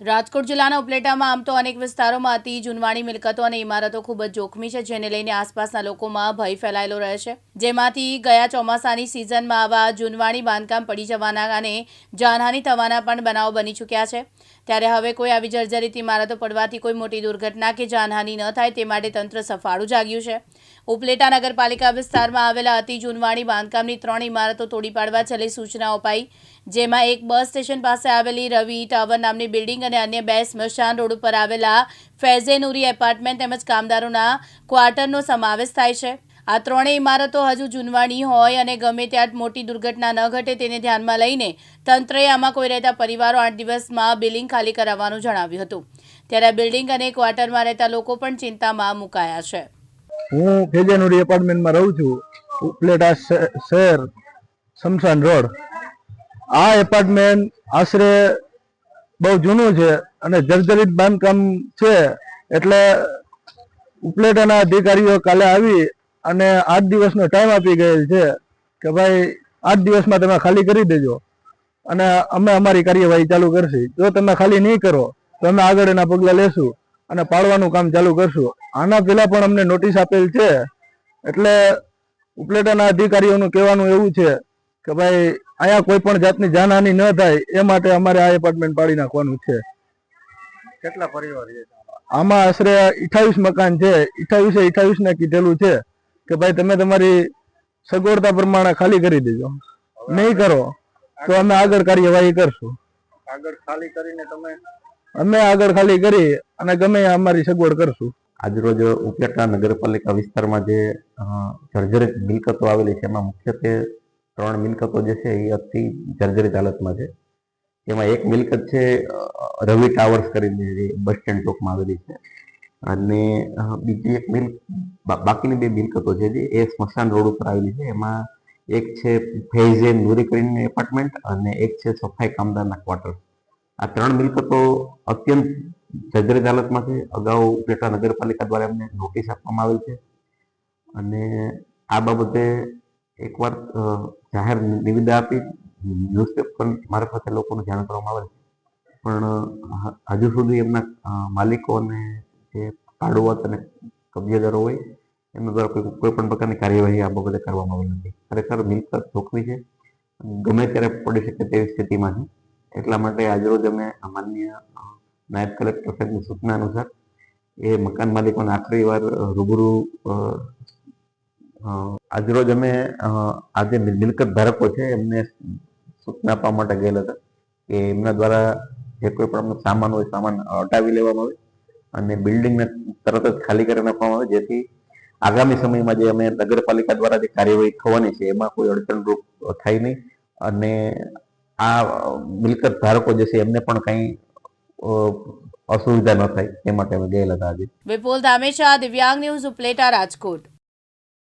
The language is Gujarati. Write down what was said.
રાજકોટ જિલ્લાના ઉપલેટામાં આમ તો અનેક વિસ્તારોમાં અતિ જૂનવાણી મિલકતો અને ઇમારતો ખૂબ જ જોખમી છે, જેને લઈને આસપાસના લોકોમાં ભય ફેલાયેલો રહે છે. જેમાંથી ગયા ચોમાસાની સિઝનમાં આવા જૂનવાણી બાંધકામ પડી જવાના અને જાનહાનિ થવાના પણ બનાવો બની ચૂક્યા છે. ત્યારે હવે કોઈ આવી જર્જરિત ઇમારતો પડવાથી કોઈ મોટી દુર્ઘટના કે જાનહાની ન થાય તે માટે તંત્ર સફાળું જાગ્યું છે. ઉપલેટા નગરપાલિકા વિસ્તારમાં આવેલા અતિ જૂનવાણી બાંધકામની ત્રણ ઇમારતો તોડી પાડવા છેલ્લી સૂચના અપાઈ, જેમાં એક બસ સ્ટેશન પાસે આવેલી રવિ ટાવર નામની બિલ્ડિંગ અને અન્ય બે સ્મશાન રોડ ઉપર આવેલા ફેઝેનુરી એપાર્ટમેન્ટ તેમજ કામદારોના ક્વાર્ટરનો સમાવેશ થાય છે. આ ત્રણેય ઇમારતો હજુ જૂનવાણી હોય અને ગમે ત્યાં મોટી દુર્ઘટના ન ઘટે તેને ધ્યાનમાં લઈને તંત્રએ આમાં કોઈ રહેતા પરિવારો આઠ દિવસમાં બિલ્ડિંગ ખાલી કરાવવાનું જણાવ્યું હતું. ત્યારે બિલ્ડિંગ અને ક્વાર્ટરમાં રહેતા લોકો પણ ચિંતામાં મુકાયા છે. હું ફેજાનુરી એપાર્ટમેન્ટમાં રહું છું, ઉપલેટા શહેર શમશાન રોડ. આ એપાર્ટમેન્ટ આશરે બહુ જૂનું છે અને જર્જરિત બાંધકામ છે, એટલે ઉપલેટાના અધિકારીઓ કાલે આવી અને આઠ દિવસનો ટાઈમ આપી ગયેલ છે કે ભાઈ આઠ દિવસમાં તમે ખાલી કરી દેજો અને અમે અમારી કાર્યવાહી ચાલુ કરશી. જો તમે ખાલી નહીં કરો, તો અમે આગળ એના પગલાં લેશું. અને પાડવાનું કામ ચાલુ કરશું. આના પહેલા પણ અમને નોટિસ આપેલ છે. એટલે ઉપલેટાના અધિકારીઓનું કહેવાનું એવું છે કે ભાઈ અહીંયા કોઈ પણ જાતની જાનહાનિ ન થાય એ માટે અમારે આ એપાર્ટમેન્ટ પાડી નાખવાનું છે. કેટલા પરિવાર છે? આમાં આશરે અઠાવીસ મકાન છે. અઠાવીસે અઠાવીસ ને કીધેલું છે કે ભાઈ તમે તમારી સગવડતા પ્રમાણે ખાલી કરી દેજો. નહીં કરો તો અમે આગળ કાર્યવાહી કરશું. આગળ ખાલી કરીને તમે અમે આગળ ખાલી કરી અને ગમે અમારી સગવડ કરશું. આજરોજ ઉપલેટા નગરપાલિકા વિસ્તારમાં જે જર્જરિત મિલકતો આવેલી છે, એમાં મુખ્યત્વે ત્રણ મિલકતો જે છે, એ અતિ જર્જરિત હાલતમાં છે. એમાં એક મિલકત છે રવિ ટાવર્સ કરીને જે બસ સ્ટેન્ડ ચોકમાં આવેલી છે. અને બીજી એક મિલ બાકીની બે મિલકતો છે, જે એ સ્મશાન રોડ ઉપર આવેલી છે. એમાં એક છે ફેઝે નુરી કરીને એપાર્ટમેન્ટ અને એક છે સફાઈ કામદારના ક્વાર્ટર. આ ત્રણ મિલકતો અત્યંત જર્જરિત હાલતમાં છે. અગાઉ પેટા નગરપાલિકા દ્વારા એમને નોટિસ આપવામાં આવેલ છે. અને આ બાબતે એકવાર જાહેર નિવેદા આપી ન્યૂઝપેપર મારફતે લોકોને જાણ કરવામાં આવેલ છે. પણ હજુ સુધી એમના માલિકો અને જે ભાડુઆત અને કબજેદારો હોય, એમના દ્વારા કોઈ કોઈ પણ પ્રકારની કાર્યવાહી આ બાબતે કરવામાં આવેલ નથી. ખરેખર મિલકત જોખમી છે. ગમે ત્યારે પડી શકે તેવી સ્થિતિમાં છે. એટલા માટે આજરોજ અમે માન્ય નાયબ કલેક્ટર સાહેબની સૂચના અનુસાર એ મકાન માલિકોને આખરી વાર રૂબરૂ આજરોજ અમે અ, આ જે મિલ- મિલકત ધારકો છે એમને સૂચના આપવા માટે ગયેલા હતા કે એમના દ્વારા જે કોઈ પણ સામાન હોય સામાન હટાવી લેવામાં આવે અને બિલ્ડિંગને તરત જ ખાલી કરી નાખવામાં આવે જેથી આગામી સમયમાં જે અમે નગરપાલિકા દ્વારા જે કાર્યવાહી થવાની છે એમાં કોઈ અડચણરૂપ થાય નહીં અને આ મિલકત ધારકો જે છે એમને પણ કંઈ અસુવિધા ન થાય તે માટે અમે ગયેલા હતા આજે. વિપુલ ધામેશા દિવ્યાંગ ન્યૂઝ, ઉપલેટા, રાજકોટ.